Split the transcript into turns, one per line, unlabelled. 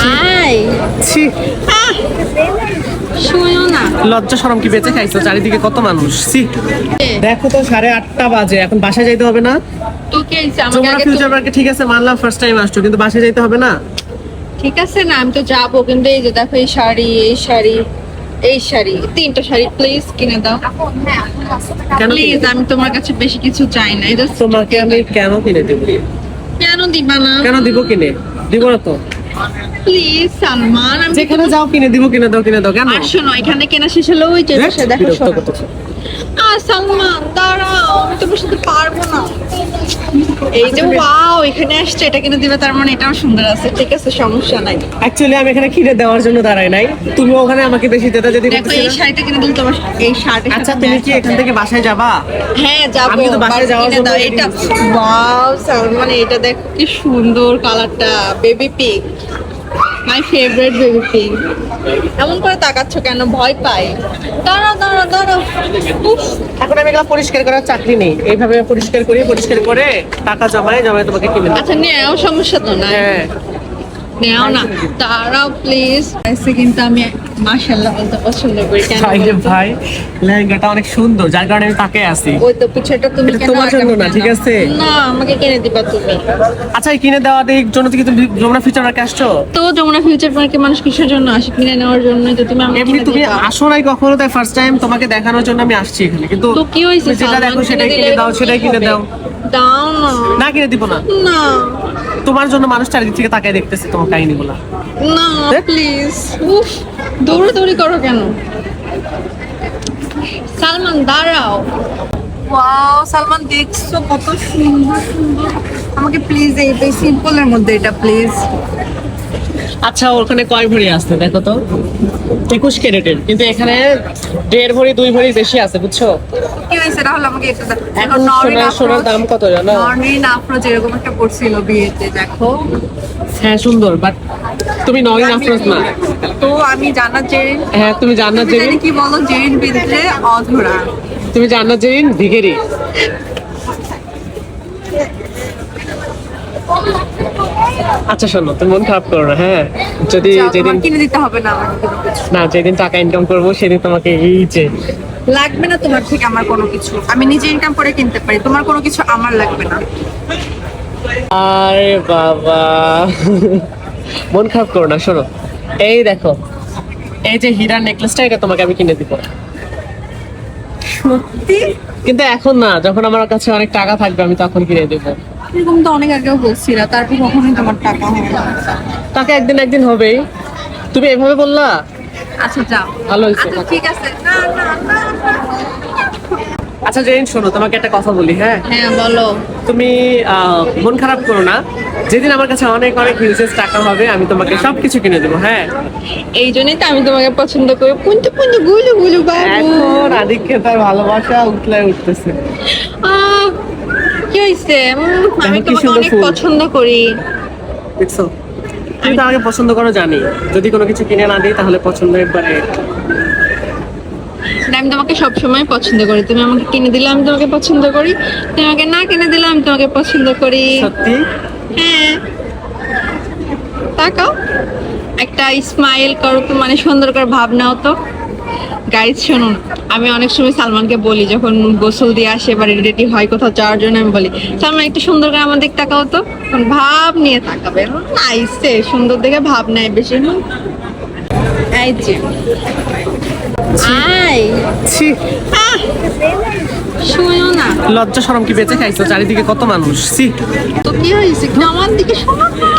আয়।
ছি।
শুনো না।
লজ্জা শরম কি বেঁচে খাইছো? চারিদিকে কত মানুষ? ছি। দেখো তো সাড়ে আটটা বাজে। এখন বাসায় যাইতে হবে না?
তোকে আমাকে আগে
ফিউচার পার্কে ঠিক আছে মানলাম ফার্স্ট টাইম আসছো কিন্তু বাসায় যাইতে হবে না?
ঠিক আছে না আমি তো যাব কিন্তু এই যে দেখো এই শাড়ি এই শাড়ি এই শাড়ি তিনটা শাড়ি প্লিজ কিনে দাও। প্লিজ আমি তোমার কাছে বেশি কিছু চাই না এটা
তোমাকে আমি কেন কিনে দেবো?
কেন দিবা না?
কেন দিব কিনে? দিব না তো।
প্লিজ সালমান আমি
যেখানে যাও কিনে দিব কিনে দাও কিনে দাও কেন?
আর শোনো এখানে কেনা শেষ হলো ওই যে বসে দেখো আর সালমান দাঁড়াও আমি তোমার সাথে পারব না। এই যে ওয়াও এখানে আসছে এটা কিনে দিবে তার মানে এটাও সুন্দর আছে। ঠিক আছে সমস্যা নাই।
অ্যাকচুয়ালি আমি এখানে কিনে দেওয়ার জন্য দাঁড়াই নাই। তুমি ওখানে আমাকে বেশি দিতে যদি
দেখো এই শাড়িটা কিনে দিলে তোমার এই শার্ট
আচ্ছা তুমি কি এখান থেকে বাসায় যাবা?
হ্যাঁ যাব
আমি তো বাসায় যাওয়ার জন্য
এটা। ওয়াও মানে এটা দেখো কি সুন্দর কালারটা baby pink my favourite baby pink এমন করে তাকাচ্ছ কেন? ভয় পাই। দাঁড়াও দাঁড়াও দাঁড়াও উফ।
এখন আমি এগুলো পরিষ্কার করার চাকরি নেই। এইভাবে পরিষ্কার করি পরিষ্কার করে টাকা জমায় জমায় তোমাকে কিনে
আচ্ছা নেও সমস্যা তো না
হ্যাঁ।
নেও না। দাঁড়াও প্লিজ এসে কিন্তু আমি মাশাল্লাহ বলতে পছন্দ করি কেন
ভাই লেহেঙ্গাটা অনেক সুন্দর যার কারণে আমি তাকে আছি।
ওই তো পিছটা তুমি কেন
তোমার জন্য না, ঠিক আছে?
না আমাকে কিনে দিবা তুমি।
আচ্ছা কিনে জন্য কি তুমি যমুনা আসছো?
তো যমুনা ফিউচার পার্কে মানুষ কিসের জন্য আসে? কিনে নেওয়ার জন্য তো তুমি আমাকে
এমনি তুমি আসো নাই কখনো তাই ফার্স্ট টাইম তোমাকে দেখানোর জন্য আমি আসছি এখানে। কিন্তু
তো কি হয়েছে?
যেটা দেখো সেটাই কিনে দাও সেটাই কিনে দাও।
দাও না।
না কিনে দিব না।
না।
তোমার জন্য মানুষ চারিদিক থেকে তাকায় দেখতেছে তোমার কাহিনীগুলো।
না প্লিজ উফ দৌড়াদৌড়ি করো কেন? সালমান দাঁড়াও। ওয়াও সালমান দেখছ কত সুন্দর সুন্দর। আমাকে প্লিজ এই সিম্পলের মধ্যে এটা প্লিজ
আচ্ছা ওখানে কয় ভরি আছে দেখো তো? একুশ ক্যারেটের কিন্তু এখানে দেড় ভরি দুই ভরি বেশি আছে বুঝছ?
কি হয়েছে? রাহুল আমাকে এটা
এখন সোনার দাম কত জানো?
নর্মিন আফরো যেরকম একটা পড়ছিল বিয়েতে দেখো।
হ্যাঁ সুন্দর বাট তুমি নয় আফরোজ না।
তো আমি জান্নাত জেরিন।
হ্যাঁ তুমি জান্নাত জেরিন?
কি বলো? জেরিন বিদ্রে অধরা।
তুমি জান্নাত জেরিন? ভিগেরি আচ্ছা শোনো তুমি মন খারাপ করো না হ্যাঁ? যদি যেদিন
কিনে দিতে হবে না আমাকে
না যেদিন টাকা ইনকাম করব সেদিন তোমাকে এই যে
লাগবে না তোমার থেকে আমার কোনো কিছু। আমি নিজে ইনকাম করে কিনতে পারি তোমার কোনো কিছু আমার লাগবে না।
আরে বাবা। মন খারাপ করো না শোনো। এই দেখো এই যে হীরার নেকলেসটা এটা তোমাকে আমি কিনে দিব।
সত্যি?
কিন্তু এখন না যখন আমার কাছে অনেক টাকা থাকবে আমি তখন কিনে দেবো।
এরকম তো অনেক আগেও বলছিলা তারপর কখনোই তোমার টাকা হয় না
টাকা একদিন একদিন হবেই। তুমি এভাবে বললা?
আচ্ছা যাও।
ভালো হয়েছে।
আচ্ছা ঠিক আছে। না না না।
আচ্ছা জেন শোনো তোমাকে একটা কথা বলি হ্যাঁ?
হ্যাঁ বলো।
তুমি মন খারাপ করো না। যেদিন আমার কাছে অনেক অনেক হিউজেস টাকা হবে আমি তোমাকে সবকিছু কিনে দেবো হ্যাঁ?
এই জন্যই তো আমি তোমাকে পছন্দ করি। পুঞ্জু পুঞ্জু গুলু গুলু বাবু।
এখন ভালোবাসা উঠলে উঠতেছে।
কি আমি তোমাকে অনেক পছন্দ করি।
দেখছ তুমি তো আমাকে পছন্দ করো জানি। যদি কোনো কিছু কিনে না দিই তাহলে পছন্দ একবারে
আমি তোমাকে সবসময় পছন্দ করি। তুমি আমাকে কিনে দিলে আমি তোমাকে পছন্দ করি। তুমি আমাকে না কিনে দিলে আমি তোমাকে পছন্দ করি।
সত্যি?
হ্যাঁ। তাকাও। একটা স্মাইল করো তো মানে সুন্দর করে ভাব নাও তো। গাইজ শুনুন আমি অনেক সময় সালমানকে বলি যখন গোসল দিয়ে আসে বা রেডি হয় কোথাও যাওয়ার জন্য আমি বলি সালমান একটু সুন্দর করে আমার দিক তাকাও তো। ভাব নিয়ে তাকাবে। নাইসে সুন্দর দেখে ভাব নেয় বেশি। এই যে।
ছি।
শুনো না।
লজ্জা শরম কি বেঁচে খাইছো? চারিদিকে কত মানুষ ছি।
তো কি হয়েছে? আমার দিকে শোনো না